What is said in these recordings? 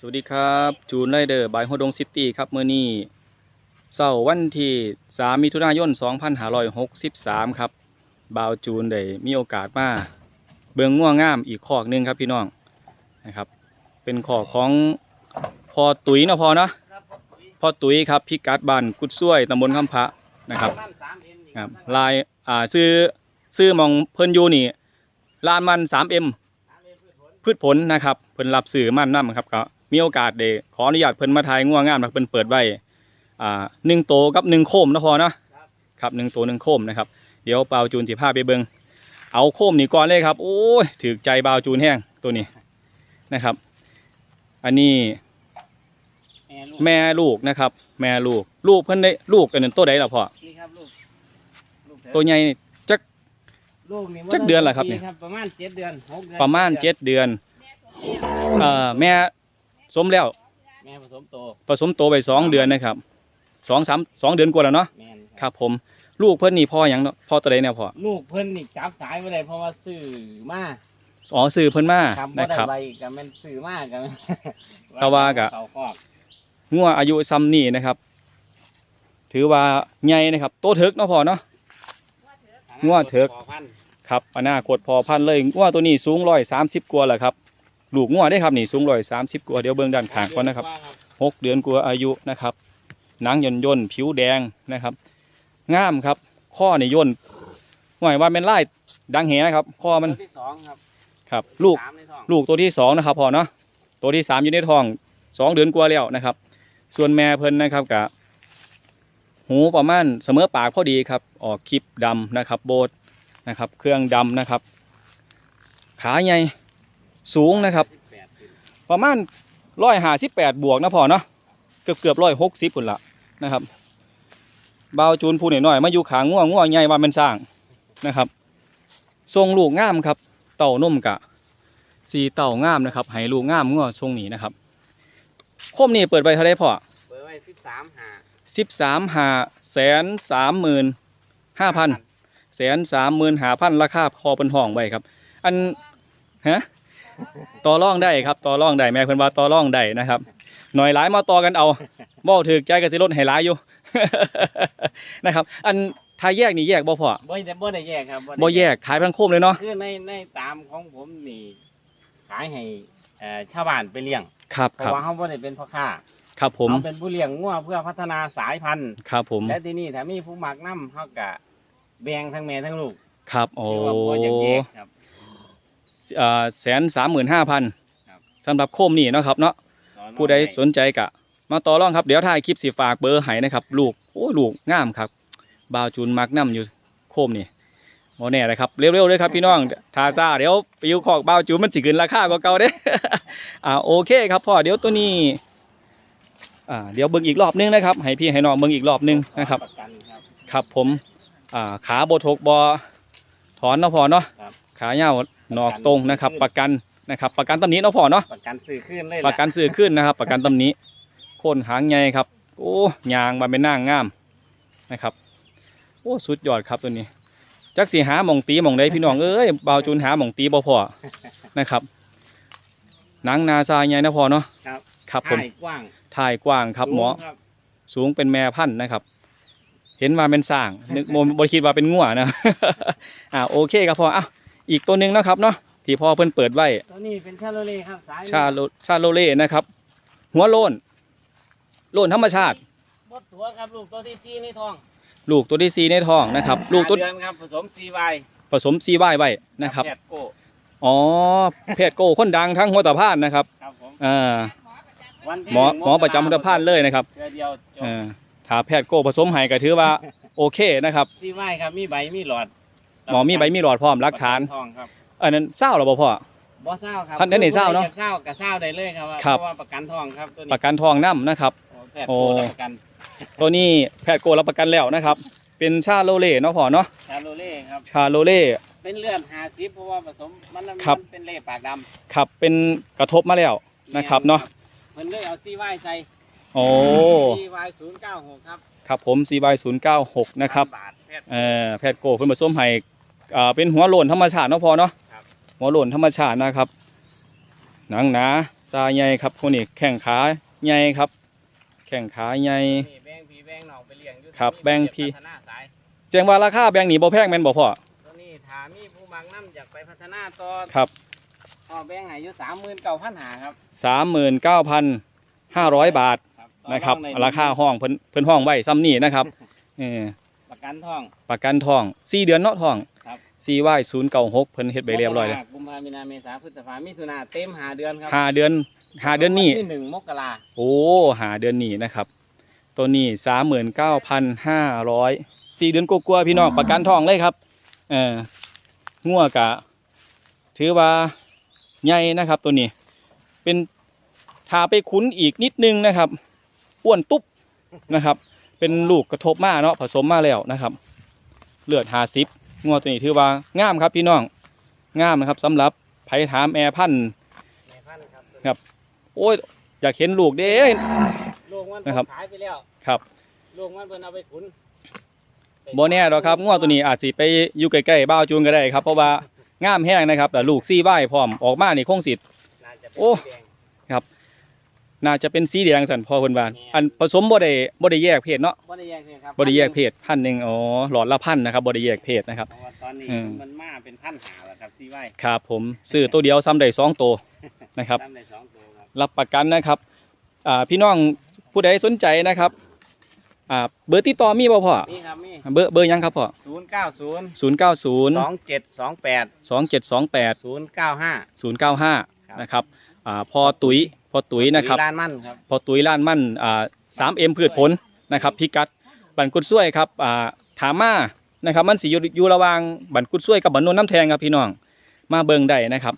สวัสดีครับ จูนไรเดอร์บายโฮดงซิตี้ครับเมื่อนี้เสาร์วันที่ 3 มิถุนายน 2563 ครับบ่าวจูนได้มีโอกาสมาเบิงง่วงงามอีกคอกหนึงครับพี่น้องนะครับ เป็นคอกของพอตุ๋ยนะพอเนาะพอตุ๋ยครับพิกัดบ้านกุดซ้วยตำบลคำพระนะครับครับลายอ่าซื้อซื้อมองเพิ่นยูนี่ลานมัน 3M พืชผลนะครับเพิ่นรับสื่อมั่นนํครับก็ มีโอกาสได้ขออนุญาตเพิ่นมาถ่ายง่วงงามนะเพิ่นเปิดไว้อ่าหนึ่งโตกับหนึ่งโคมนะพอเนาะครับหนึ่งโตหนึ่งโคมนะครับเดี๋ยวเปาจูนสิพาไปเบิงเอาโคมนี่ก่อนเลยครับ โอ้ยถือใจเบาวจูนแห้งตัวนี้นะครับ อันนี้แม่ลูกนะครับ แม่ลูกลูกเพิ่นได้ลูกกันนตัวใดล่ะพ่อนี่ครับลูกลูกเถอะตัวใหญ่จักลูกนี่จักเดือนเหรอครับเนี่ยปีประมาณเจ็ดเดือนหกเดือนประมาณเจ็ดเดือนเอ่อแม่ สมแล้ว แม่ผสมโตผสมโตไปสองเดือนนะครับสองสามสองเดือนกว่าแล้วเนาะแม่นครับผม ลูกเพิ่นนี่พ่ออย่างเนาะพ่อตัวใดเนี่ยพ่อลูกเพิ่นนี่จับสายไว้เลยเพราะว่าซื้อมาอ๋อซื้อเพิ่นมาครับบ่นะได้ครับ ใบกับมันซื้อมากับแต่ว่าก็เขาคอกงัวอายุซ้ำนี่นะครับ ถือว่าใหญ่นะครับ โตถึกเนาะพ่อเนาะ งัวเถิกพอพันธุ์ครับอนาคตพอพันธุ์เลยงัวตัวนี้สูงร้อยสามสิบกว่าแหละครับ ลูกงัวได้ครับนี่สูงร้อยสามสิบกว่าเดี๋ยวเบิ่งด้านข้างก่อนนะครับว่าหกเดือนกว่าอายุนะครับหนังย่นย่นๆผิวแดงนะครับงามครับ ข้อนี่ย่นหมายว่าเป็นไล่ดังแหนะครับข้อมันตัวที่สองครับครับ ลูกสามในท้องลูกตัวที่สองนะครับพอเนาะตัวที่สามอยู่ในท้องสองเดือนกว่าแล้วนะครับ ส่วนแม่เพิ่นนะครับกะหูประมาณเสมอปากพอดีครับ ออกคลิปดำนะครับ โบดนะครับ เครื่องดำนะครับ ขาใหญ่ สูงนะครับสิแปดขึ้นประมาณร้อยห้าสิบแปดบวกนะพอเนาะเกือบเกือบร้อยหกสิบพุ่นละนะครับเบาวจูนผู้หน่อยๆมาอยู่ขางง่วงง่วงใหญ่ว่าเป็นสร้างนะครับ ทรงลูกงามครับ เต่านุ่มกะ สีเต่างามนะครับให้ลูกงามง่วงทรงนี้นะครับคมนี่เปิดไปเท่าไรพ่อเปิดไว้สิบสามหาสิบสามห้าแสนสามหมื่นห้าพันแสนสามหมื่นห้าพันราคาพอเป็นห้องไว้ครับ อันฮะ ต่อรองได้ครับต่อรองได้แม่เพิ่นว่าต่อรองได้นะครับหน่อยหลายมาต่อกันเอาบ่ถือใจกับสิลดให้หลายอยู่ นะครับ อันถ้าแยกนี่แยกบ่พอบ่ได้บ่ได้แยกครับได้บ่แยกขายพันโคมเลยเนาะคือในในตามของผมนี่ขายให้เอ่อชาวบ้านไปเลี้ยงครับเพครัราะบว่าเขาบ่ได้เป็นพ่อค้าครับผมเขาเป็นผู้เลี้ยงงัวเพื่อพัฒนาสายพันธุ์ครับผม และที่นี่ถ้ามีผู้มักน้ำเขากะแบ่งทั้งแม่ทั้งลูกครับโอ้ที่ว่าบ่อยากแยกครับ แสนสามหมื่นห้าพันครับสำหรับโคมนี่เนาะครับเนาะสอนผู้ใดไว้สนใจกะ มาต่อรองครับเดี๋ยวถ่ายคลิปสีฝากเบอร์ให้นะครับ ลูกโอ้ยลูกงามครับบาวจูนมักน้ำอยู่โคมนี่โมแน่เลยครับเร็วๆเลยครับพี่น้องทาซาเดี๋ยวปิวขอกบาวจูนมันสิขึ้นราคากว่าเก่าเด้อ่าโอเคครับพ่อเดี๋ยวตัวนี้อ่าเดี๋ยวเบิ่งอีกรอบนึงนะครับ ให้พี่ให้น้องเบิ่งอีกรอบนึงนะครับประกันครับครับผมอ่าขาโบทกบอถอนเนาะพ่อเนาะครับขาเหี่ยวห นอกตรงนะครับ ประกันนะครับ ประกันตำหนี้เนาะพ่อเนาะประกันซื้อขึ้นเลยประกันซื้อขึ้นนะครับ ประกันตำหนี้โคนหางใหญ่ครับ โอ้ยางมาเป็นนางงามนะครับ โอ้สุดยอดครับตัวนี้จักสีหาหมองตีหมองใดพี่น้องเอ้ยบ่าวจูนหาหมองตีบ่พอนะครับหนังนาซายใหญ่นะพอเนาะครับครับผมถ่ายกว้างถ่ายกว้างครับหมอสูงครับสูงเป็นแม่พันธุ์นะครับ เห็นว่าเป็นสร้างนึกโมบคิดว่าเป็นงัวนะอ่าโอเคครับพ่ออะ อีกตัวหนึ่งนะครับเนาะที่พ่อเพิ่นเปิดไว้ตัวนี้เป็นชาโลเล่ครับสายชาโลชาโลเล่นะครับ หัวโลนโลนธรรมชาติบดตัวครับลูกตัวที่สี่ในท้อง ลูกตัวที่ซีในท้องนะครับ ลูกตัวห้าเดือนครับผสมซีไวผสมซีไว้ไว้นะครับแปดโก้อ๋อเพศโกคนดังทั้งหัวตะพานนะครับครับผมอ่าวันที่หมอนึ่งหมอประจำหัวตะพานเลยนะครับเดือนเดียวจบเออถ้าแพทย์โกผสมให้ก็ถือว่าโอเคนะครับซีไวครับมีใบมีหลอด หมอมีใบมีหลอดพร้อมหลักฐานทองครับอันนั้นเศร้าหรอบ่พ่อ บ่เศร้าครับท่านได้ไหนเศร้าเนอะผู้ใดจะเศร้ากับเศร้าได้เลยครับว่าครับ เพราะว่าประกันทองครับตัวปนี้ระกันทองน้ำนะครับ โอ้แพทย์โอ้โก้รับประกันตัวนี้แพทย์โกรับประกันแล้วนะครับ เป็นชาโลเล่เนาะพ่อเนาะชาโลเล่ครับ ชาโลเล่ เป็นเลือดหาซิเพราะว่าผสมมันมันครับมันเป็นเล่ปากดำครับเป็นกระทบมาแล้วนะครับเนาะเพิ่นเลยเอาซีไวใส่โอ้ซีไวศูนย์เก้าหกครับครับผม CY 0 9 6 นะครับบาทแพทย์เอ่อแพทย์โกเพิ่นผสมให้ อ่าเป็นหัวโลนธรรมชาติเนาะพ่อเนาะครับ หัวโลนธรรมชาตินะครับ หนังหนาซาใหญ่ครับคนนี้แข้งขาใหญ่ครับ แข้งขาใหญ่ นี่แบงพี่แบงน้องไปเลี้ยงอยู่ครับตงนี้แบ่งพี่พัฒนาสายแจ้งว่าราคาแบงค์นี่บ่แพงแม่นบ่พ่อตัวนี้ถามีผู้มักน้ำอยากไปพัฒนาต่อครับพ่อแบงค์ใหายอยู่สามหมื่นเก้าพันหาครับ39,500บาทครับต่อนะครับองในราคาห้องเพิ่นเพิ่นห้องไว้ซ้ำนี่นะครับ เออ ประกันท่อง ประกันทอง4เดือนเนาะทองครับ CY 096เพิ่นเฮ็ดใบเรียบร้อยแล้วกุมภามีนาเมษาพฤษภามิถุนาเต็มหาเดือนครับห้าเดือนห้าเดือนนี้ที่หนึ่งมกราโอ้หาเดือนนี้นะครับ ตัวนี้สามหมื่นเก้าพันห้าร้อยสี่เดือนกลัวาๆพี่น้องประกันทองเลยครับ เอองัวกะ ถือว่าใหญ่นะครับ ตัวนี้ เป็นทาไปคุ้นอีกนิดนึงนะครับอ้วนตุ๊บนะครับ เป็นลูกกระทบมาเนาะผสมมาแล้วนะครับ เลือดหาซิปงัวตัวนี้ถือว่างามครับพี่น้องงามนะครับสำหรับไผถามแอร์พันธุ์ในพันครับครับ โอ้ยอยากเห็นลูกเด้ลูกมันนะครับขายไปแล้วครับลูกมันเพิ่นเอาไปขุนบ่แน่หรอกครับงัวตัวนี้อาจสิไปอยู่ใกล้ๆบ้าวจูนก็ได้ครับเพราะว่างามแห้งนะครับแต่ลูกซี่ใบพร้อมออกมานี่คงสิน่าจะเป็นโอ้สีแดง น่าจะเป็นสีแดงสันพอเพิ่นว่าอันผสมบ่ได้บ่ได้แยกเพศเนาะบ่ได้แยกเพศครับบ่ได้แยกเพศพันธุ์หนึงอ๋อหลอดละพันนะครับบ่ได้แยกเพศนะครับเพราะว่าตอนนี้อืมมันมาเป็นพันหาแล้วครับซีไว้ครับผมซื้อตัวเดียวซ้ำได้สองตัวนะครับทำได้สองตัวครับรับประกันนะครับอ่าพี่น้องผู้ใดสนใจนะครับอ่าเบอร์ติดต่อมีบ่พ่อนี่ครับมีเบอร์เบอร์หยังครับพ่อศูนย์เก้าศูนย์090สองเจ็ดสองแปด2728ศูนย์เก้าห้า095นะครับอ่าพอตุ๋ย พอตุ๋ยนะครับร้านมั่นครับพอตุ๋ยล้านมั่นอ่าสามเอ็มพืชผลนะครับพิกัดบันกุดช่วยครับอ่าถามมานะครับ มันสิอยู่อยู่ระหว่างบันกุดช่วยกับบันโนนน้ำแทงครับพี่น้องมาเบิ่งได้นะครับ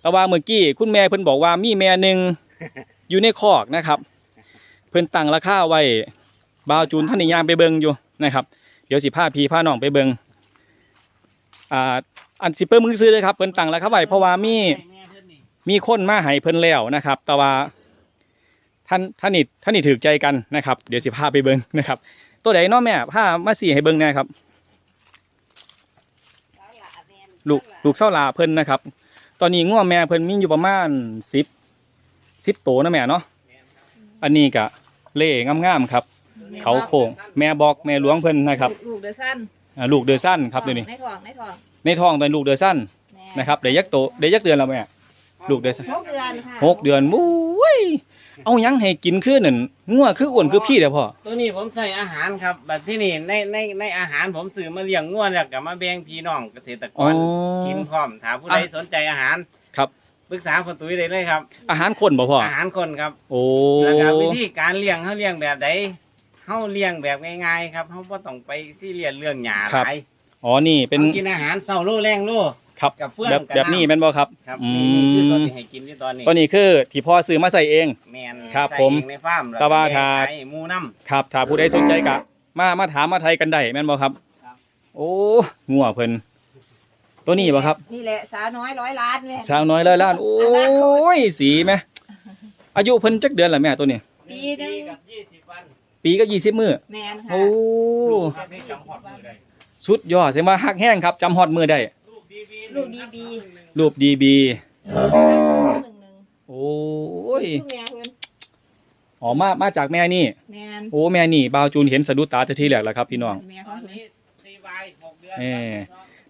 แต่ว่าเมื่อกี้คุณแม่เพิ่นบอกว่ามีแม่หนึ่งอยู่ในคอกนะครับ เพิ่นตั้งราคาไว้บาวจูนท่านนิยามไปเบิ่งอยู่นะครับ เดี๋ยวสิพาพี่พาน้องไปเบิ่งอ่าอันสิเพิ่มมือซื้อเลยครับเพิ่นตั้งราคาไว้เพราะว่ามี มีคนมาให้เพิ่นแล้วนะครับ แต่ว่าท่านท่านนี่ท่านนี่ถือใจกันนะครับ เดี๋ยวสิพาไปเบิ่งนะครับ ตัวใดเน้อแม่พามาสี่ให้เบิ่งแหนะครับ ลูกลูกเส้าลาเพิ่นนะครับ ตอนนี้ง่วแม่เพิ่นมีอยู่ประมาณสิบสิบตัวนะแม่เนาะอันนี้กะเล่งามๆครับ เขาโค้งแม่บอกแม่หลวงเพิ่นนะครับ ลูกเดือสั้นอ่าลูกเดือสั้นครับเดี๋ยวนี้ในท้องในท้องในท้องตอนลูกเดือสั้นแน่นะครับเดี๋ยวยักโตเดี๋ยวยักเดือนแล้วแม่ ลูกได้สักหกเดือนค่ะหกเดือนมุ้ยเอาหยังให้กินคือนั่นงัวคืออ้วนคือพี่เด้อพ่อตัวนี้ผมใส่อาหารครับแบบที่นี่ในในในอาหารผมซื้อมาเลี้ยงง่วนแล้วกับมาแบ่งพี่น้องเกษตรกอ๋อ รกินพร้อมถ้าผู้ใดอะสนใจอาหารครับ ปรึกษาคนตุ้ยได้เลยครับ อาหารคนบ่พ่ออาหารคนครับโอ้แล้วก็วิธีการเลี้ยงเขาเลี้ยงแบบใดเขาเลี้ยงแบบง่ายๆครับเขาบ่ต้องไปซีเรียสเรื่องหยาหลายอ๋อนี่เป็นเขากินอาหารเศร้าโลแรงโล ครับ กับเฟื่องแบบกับแบบนี้น้ำแม่นบ่ครับ ครับอืนี่คือตัวมที่ให้กินที่ตอนนี้ตัวนี้คือที่พ่อซื้อมาใส่เอง แมนครับใส่ผมเองในฟาร์มแล้วแต่ว่าก็ถ้าขายหมูน้ำครับถ้าผู้ใดสนใจกะ มามาถามมาไทยกันได้แม่นบ่ครับ ครับโอ้งัวเพิ่นตัวนี้บ่ครับ นี่แหละสาวน้อยร้อยล้านแม่สาวน้อยร้อยล้าน โอ้ย สีแม่อายุเพิ่นจักเดือนละแม่ตัวนี้ปีหนึงกับยี่สิบวันปีก็ยี่สิบมื้อแมนค่ะโอ้ ลูกครับนี่จำฮอดมือได้สุดยอดแสดงว่าฮักแห้งครับจำฮอดมือได้ ลูกดีบีลูกดีบีรูปดีบีหนึ่งหนึ่งโอ้ยลูกแม่เพิ่นอ๋อมามาจากแม่นี่ แมนโอ้แม่นี่บาวจูนเห็นสะดุดตาแต่ทีแรกแล้วครับพี่น้อง แม่ตขอองนเพิ่นนี้สี่ใบหกเดือนเอ่อ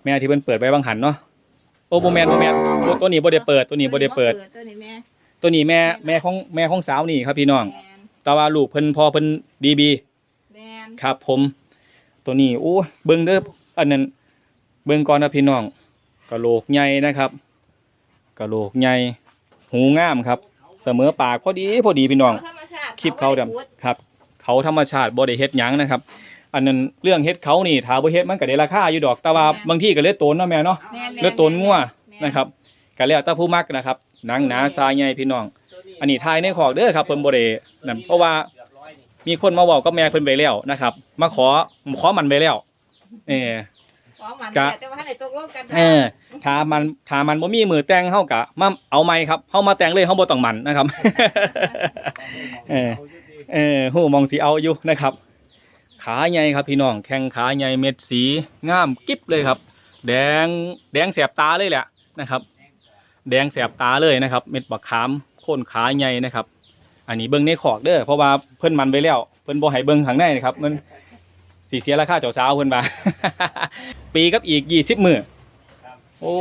แม่ที่เพิ่นเปิดไว้บางหันเนาะโอ้โบแมนโบแมนโอ้ตัวนี้บ่ได้เปิดตัวนี้บ่ได้เปิด ตัวนี้แม่ตัวนี้แม่แม่ของแม่ของสาวนี่ครับพี่น้อง แมนแต่ว่าลูกเพิ่นพอเพิ่นดีบี แมนครับผม ตัวนี้โอ้เบิ่งเด้ออันนั้นเบิ่งก่อนนะพี่น้อง กะโหลกใหญ่นะครับกะโหลกใหญ่หูงามครับ เสมอปากพอดีพอดีพี่น้องธรรมชาติคลิปเขาดบ่ไพูำครับเขาธรรมชาติบ่ได้เฮ็ดหยังนะครับ อันนั้นเรื่องเฮ็ดเขานี่ถ้าบ่เฮ็ดมันก็ได้ราคาอยู่ดอกแต่ว่าบางทีก็เลยโตนเนาะแม่เนาะแม่นแม่นเลือดโตนงัวแม่นะครับก็แล้วแต่ผู้มักนะครับหนังหนาทรายใหญ่พี่น้อง อันนี้ทายในขอกเด้อครับเพิ่นบ่ได้นั่นเพราะว่ามีคนมาเว้ากับแม่เพิ่นไปแล้วนะครับ มาขอขอมันไปแล้วเออ ของมันกะแต่ว่าให้ได้ตกลงกันเออถ้ามันถ้ามันบ่มีมือแต่งเฮากะมาเอาไม้ครับเฮามาแต่งเลยเฮาบ่ต้องมันนะครับ เออเออหูมองสีเอาอยู่นะครับ ขาใหญ่ครับพี่น้องแข้งขาใหญ่เม็ดสีงามกิ๊บเลยครับ แดงแดงแสบตาเลยแหละนะครับ แดงแสบตาเลยนะครับ เม็ดบักขามโคนขาใหญ่นะครับ อันนี้เบิ้งในขอกเด้อเพราะว่าเพิ่นมันไปแล้ว เพิ่นบ่ให้เบิ้งข้างในนะครับ มันสีเสียราคาเจ้าสาวเพิ่นว่า ปีกับอีกยี่สิบมื้อครับโอ้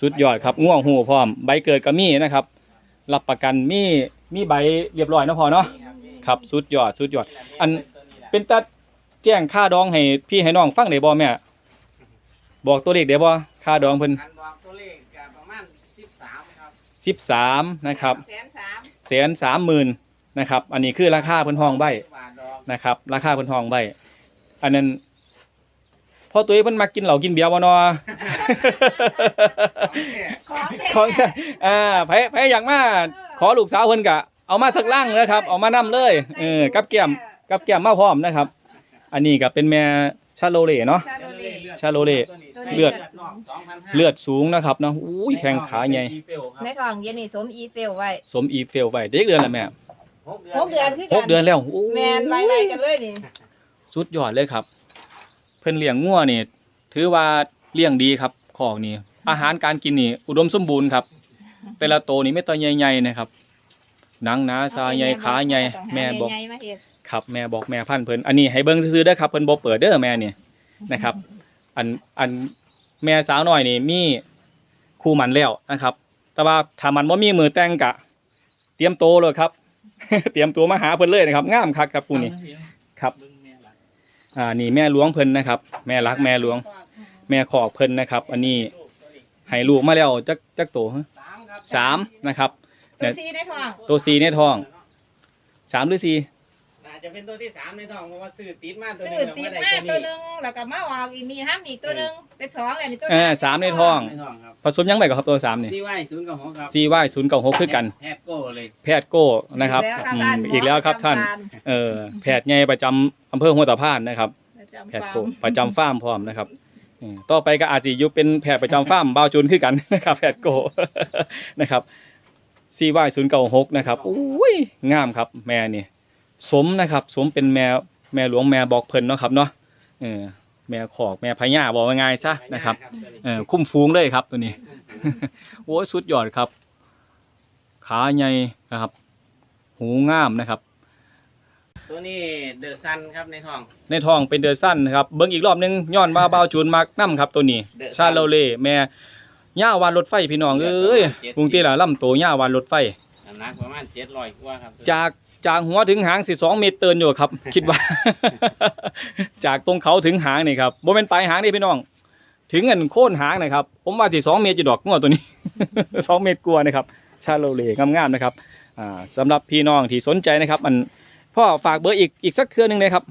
สุดยอดครับง่วงหูพร้อม ใบเกิดก็มีนะครับ รับประกันมีมีใบเรียบร้อยเนาะพอเนาะครับสุดยอดสุดยอด อันเป็นตัดแจ้งค่าดองให้พี่ให้น้องฟังได้บ่แม่บอกตัวเลขได้บ่ค่าดองเพิ่นอันบอกตัวเลขก็ประมาณ13ครับสิบสามนะครับแสนสามแสนสามหมื่นนะครับ อันนี้คือราคาเพิ่นห้องใบบาทดอกนะครับ ราคาเพิ่นห้องใบ อันนั้น พ่อตุ้ยเพิ่นมักกินเหล้ากินเบียร์บ่เนาะของแท้ของอ่าไผไผอยากมาขอลูกสาวเพิ่นก็เอามาสักลังนะครับ เอามานํเลยเออกับแก้มกับแก้มมาพร้อมนะครับ อันนี้ก็เป็นแม่ชาโลเล่เนาะชาโดเล่ชาโลเล่เลือด2,500เลือดสูงนะครับเนาะอุ้ยแข้งขาใหญ่ในท้องเย็นนี่สมอีเฟลไว้สมอีเฟลไว้เด็กเดือนละแม่หกเดือนคือหกเดือนแล้วโอ้ยแมนไล่ๆกันเลยนี่สุดยอดเลยครับเพิ่นเลี้ยงงัวนี่ถือว่าเลี้ยงดีครับของนี่อาหารการกินนี่อุดมสมบูรณ์ครับ แต่ละโตวนี่ไม่ตัวใหญ่ๆนะครับหนังหนาซาใหญ่ขาใหญ่แม่บอกใหญ่มาเฮ็ดครับแม่บอกแม่พันธุ์เพิ่นอันนี้ให้เบิ่งซื่อๆเด้อครับเพิ่นบ่เปิดเด้อแม่นี่นะครับ อันอันแม่สาวน้อยนี่มีคู่หมันแล้วนะครับ แต่ว่าถ้ามันบ่มีมือแต่งกะ เตรียมโตวเลยครับ เตรียมตัวมาหาเพิ่นเลยนะครับงามคักครับคู่นี้ครับ อ่านี่แม่หลวงเพิ่นนะครับ แม่รักแม่หลวง แม่ขอกเพิ่นนะครับ อันนี้ให้ลูกมาแล้วจักจักโตฮะ3ครับสามนะครับตัวซีในท้องตัวสีในท้องสามหรือสี่น่าจะเป็นตัวที่สามในท้องเพราะว่าซื้อติดมาตัวหซื้นึองติดแล้วมาก็ได้ตัวหนึงแล้วก็มาออกอีกมีห้ามอีกตัวหนึงเป็นสองแล้วนี่ตัวเออสามในท้องในท้องครับผสมยังไงกับครับตัวสามนี่ซีไว้ศูนย์กับหกครับซีว่ายศูนย์เก้าหกคือกันแพทย์โก้เลยแพทย์โก้นะครับอีกแล้วอืมอีกแล้วครับท่าน เออแพทย์ใหญ่ประจำ อำเภอหัวตะพานนะครับ แพทย์โก้ประจำฟาร์มพร้อมนะครับอืมต่อไปก็อาจจะอยู่เป็นแพทย์ประจำฟาร์มบาวจุนคือกันนะครับ แพทย์โก้นะครับซีว่ายศูนย์เก้าหกนะครับอุ้ยงามครับ แม่นี่สมนะครับ สมเป็นแม่แม่หลวงแม่บอกเพิ่นเนาะครับเนาะเออแม่ขอกแม่พญาบอกว่าง่ายซะนะครับเออคุ้มฟูงเลยครับตัวนี้ โอ้ยสุดยอดครับ ขาใหญ่นะครับ หูงามนะครับ ตัวนี้เดอะซันครับในท้อง ในท้องเป็นเดอร์สั้นนะครับเบิ้งอีกรอบหนึงย้อนมาเบาจูนมักน้ำครับตัวนี้เดอะซันชาโลเล่แม่ย่าวานรถไฟพี่น้องเอ้ยเจ็ดสิบ กรุงเทพล่ะล่ำโตย่าวานรถไฟ น้ำหนักประมาณเจ็ดร้อยกว่าครับจากจากหัวถึงหางสิสองเมตรเตือนอยู่ครับ คิดว่า จากตรงเขาถึงหางนี่ครับบ่เป็นปลายหางนี่พี่น้อง ถึงเงินโค่นหางนะครับ ผมว่าสิสองเมตรอยู่ดอกงัวตัวนี้ สองเมตรกลัวานะครับ ชาโลเล่งามๆนะครับอ่าสำหรับพี่น้องที่สนใจนะครับ มัน พ่อฝากเบอร์อีกอีกสักเครือหนึงเลยครับ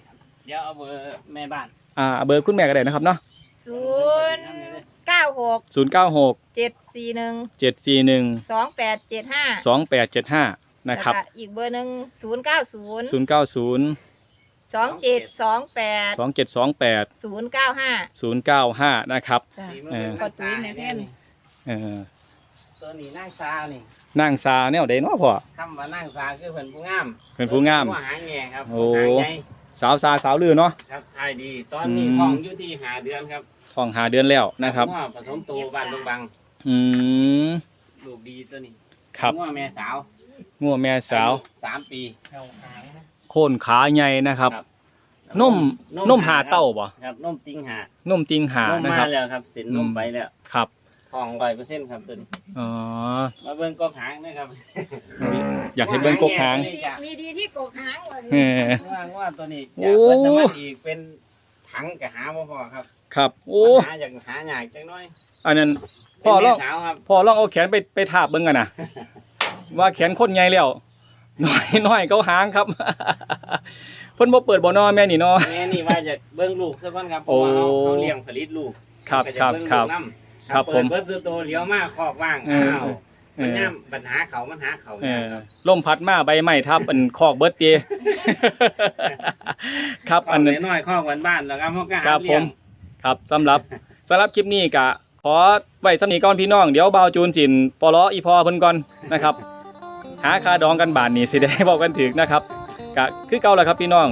เดี๋ยวเอาเบอร์แม่บ้านอ่าเบอร์คุณแม่ก็ได้นะครับเนาะศูนย์เก้าหกศูนย์เก้าหกเจ็ดสี่หนึ่งเจ็ดสี่หนึ่งสองแปดเจ็ดห้าสองแปดเจ็ดห้านะครับแล้วก็อีกเบอร์หนึ่งศูนย์เก้าศูนย์ศูนย์เก้าศูนย์สองเจ็ดสองแปดสองเจ็ดสองแปดศูนย์เก้าห้าศูนย์เก้าห้านะครับสีมืเออขอตุ้ยแม่เพ่น เออ ตัวนี้นั่งซานี่นางซาเนี่ยเด้เนาะพ่อ คำว่านั่งซาคือเพิ่นผู้งามเพิ่นผู้งามหัวหางแง่ครับโอ้ หางใหญ่สาวซาสาวลือเนาะ ครับทายดี ตอนนี้อืม ท้องอยู่ที่หาเดือนครับท้องหาเดือนแล้วนะครับหัวผสมโตบ้านดงบังอืมลูกดีตัวนี้ครับหัวแม่สาวงัวแม่สาว อายุสามปีเข้าหางนะโค่นขาใหญ่นะครับครับนุ่มนุ่มหาเต้าบ่ครับนุ่มติงหานุ่มจริงหานุ่มนะมาครับ แล้วครับเส้นนุ่มอืม ไปแล้ว ครับ ทองร้อยเปอร์เซ็นต์ครับตัวนี้อ๋อ มาเบิ่งกอกหางนะครับอยากเห็นเบิ้งกกหางมีดีมีดีที่กกหางวันเอนี้อว่าว่าตัวนี้โอ้จะเพิ่นน้ำมันอีกเป็นถังกับหาบ่พอครับครับ โอ้หาอยากหาหยากจังน้อยอันนั้น พ่อลเป็อนงแม่สาวครับพอลองเอาแขนไปไปทาบเบิ่งกันนะว่าแขนคนใหญ่แล้วน้อยน้อยเขาหางครับ เพิ่นบ่เปิดบ่นอแม่นี่เนาะแม่นี่ว่าจะเบิ่งลูกซะก่อนครับเพโอ้ราะว่าเขาเขาเลี้ยงผลิตลูกครับก็คจะรับเงครับลูกนำ ครับเปิผดมเบิดตัวโตเลี้ยวมากคอกว่างเอออ้าวเอมันอ ย่ำปัญหาเขามันหาเขาเอเนี่ยอครับลมพัดมาใบไม้ทับอันคอกเบิดเจ ครับคออักนนั้น น้อยๆคอกบ้านๆแล้วครับเขาก็ครัหาบเลี้ยงผมครับสำหรับสำหรับคลิปนี้กะ ขอไว้สำนีก่อนพี่น้อง เดี๋ยวเบาวจูนจินปลออีพอเพิ่นก่อนนะครับ หาคาดองกันบาทนี่สิได้บอกกันถึกนะครับกะคือเก่าแล้วครับพี่น้อง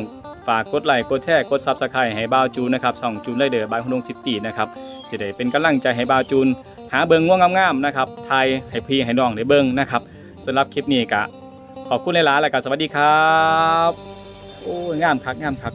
ฝากกดไลค์กดแชร์กดซับสไครต์ให้บ่าวจูนนะครับช่องจูนไรเดอร์บายฮุนงซิตี้นะครับิได้เป็นกำลังใจให้บาจูน หาเบิงง่วงงามๆนะครับไทยให้พี่ให้น้องได้เบิงนะครับสำหรับคลิปนี้กะขอบคุณหลายๆแล้วก็สวัสดีครับ โอ้งามคักงามคัก